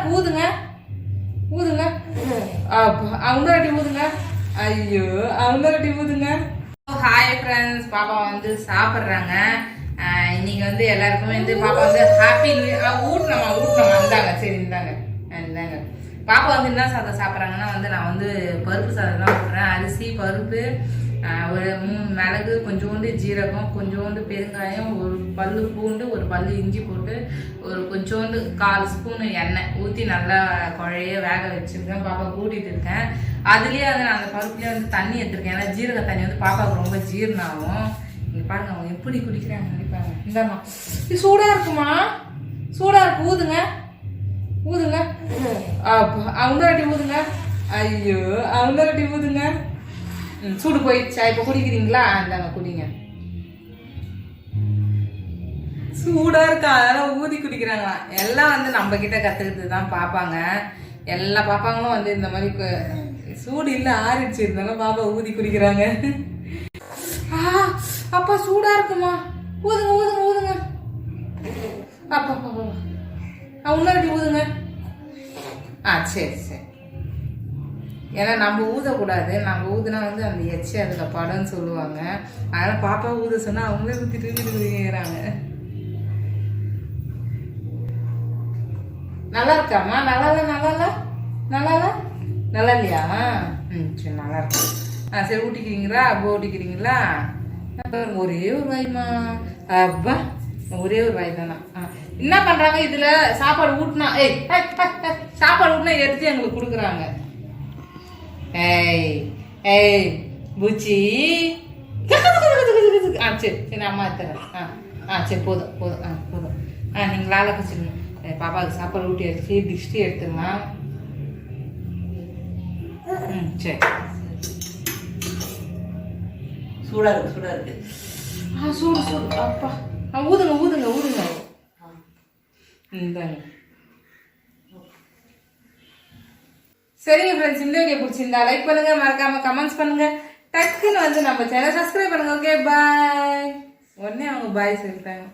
இருக்கு ஊதுங்க. ஊதுங்க அவங்கராட்டி ஊதுங்க. ஐயோ அவங்களாட்டி ஊதுங்க. Hi friends பாப்பா வந்து சாப்பிட்றாங்க. இன்னைக்கு வந்து எல்லாருக்குமே வந்து பாப்பா வந்து ஹாப்பி ஊட்டினமா ஊட்டினமா இருந்தாங்க சரி இந்தாங்க. ஆ, இந்தாங்க. பாப்பா வந்து என்ன சாதம் சாப்பிட்றாங்கன்னா வந்து நான் வந்து பருப்பு சாதம் தான் போடுறேன் அரிசி பருப்பு ஒரு மூணு மிளகு கொஞ்சோண்டு ஜீரகம் கொஞ்சோண்டு பெருங்காயம் ஒரு பல்லு பூண்டு ஒரு பல்லு இஞ்சி போட்டு ஒரு கொஞ்சோண்டு கால் ஸ்பூன் எண்ணெய் ஊற்றி நல்லா குழைய வேக வச்சுருக்கேன். பாப்பா கூட்டிகிட்டு இருக்கேன். அதுலேயே அதை நான் அந்த பருப்புலேயே வந்து தண்ணி எடுத்துருக்கேன். ஏன்னா ஜீரக தண்ணி வந்து பாப்பாவுக்கு ரொம்ப ஜீரணம் ஆகும் பாருங்க அவங்க எப்படி குடிக்கிறாங்க நினைப்பாங்க இந்தாம்மா. இது சூடாக இருக்குமா? சூடாக இருக்கு. ஊதுங்க. ஊதுங்க. அவங்க ஊதுங்க. ஐயோ அவங்க ஊதுங்க. ம், சூடு போயிடுச்சா இப்போ குடிக்கிறீங்களா? இந்தாங்க குடிங்க. சூடா இருக்கா? அதெல்லாம் ஊதி குடிக்கிறாங்களா எல்லாம் வந்து நம்ம கிட்ட கத்துக்கிட்டு தான் பார்ப்பாங்க எல்லா பாப்பாங்களும் வந்து இந்த மாதிரி சூடு இல்லை ஆறிடுச்சு. இருந்தாலும் பாப்பா ஊதி குடிக்கிறாங்க. அப்பா சூடா இருக்குமா? ஊதுங்க ஊதுங்க ஊதுங்க. அப்பா அப்பா அப்பா. உன்னாடி ஊதுங்க. ஆ சரி சரி. ஏன்னா நம்ம ஊதக்கூடாது. நம்ம ஊதுனா வந்து அந்த எச்சி அதில் படம்னு சொல்லுவாங்க. அதனால் பாப்பா ஊத சொன்னால் அவங்களே ஊற்றிட்டு ஊத்திக்கிறாங்க நல்லா இருக்காமா நல்லா இல்ல நல்லா நல்லா இல்ல? நல்லா இல்லையா? ம் சரி நல்லா இருக்கு. ஆ சரி ஊட்டிக்கிறீங்களா? அப்போ ஊட்டிக்கிறீங்களா? ஒரே ஒரு வாய்மா. அப்பா ஒரே ஒரு வாய் தானா? ஆ. என்ன பண்ணுறாங்க இதில்? சாப்பாடு ஊட்டினா ஏய் சாப்பாடு ஊட்டினா எடுத்து எங்களுக்கு கொடுக்குறாங்க. ஏய் ஏய் பூச்சி. ஆ சரி சரி அம்மா எடுத்துறேன். ஆ ஆ சரி போதும் போதும் ஆ போதும். ஆ நீங்கள் லால வச்சுருங்க பாப்பாவுக்கு சாப்பாடு ஊட்டி எடுத்து திஷ்டி எடுத்துடலாம் ம் சரி. சூடா இருக்கு சூடா இருக்கு. ஆ சூடு சூடு. அப்பா. ஆ ஊதுங்க ஊதுங்க ஊதுங்க. இந்தாங்க. சரிங்க ஃப்ரெண்ட்ஸ் இந்த வீடியோ பிடிச்சிருந்தா லைக் பண்ணுங்க மறக்காம கமெண்ட்ஸ் பண்ணுங்க. டக்குன்னு வந்து நம்ம சேனல் சப்ஸ்கிரைப் பண்ணுங்க ஓகே பாய் உடனே அவங்க பாய் சொல்லிட்டாங்க.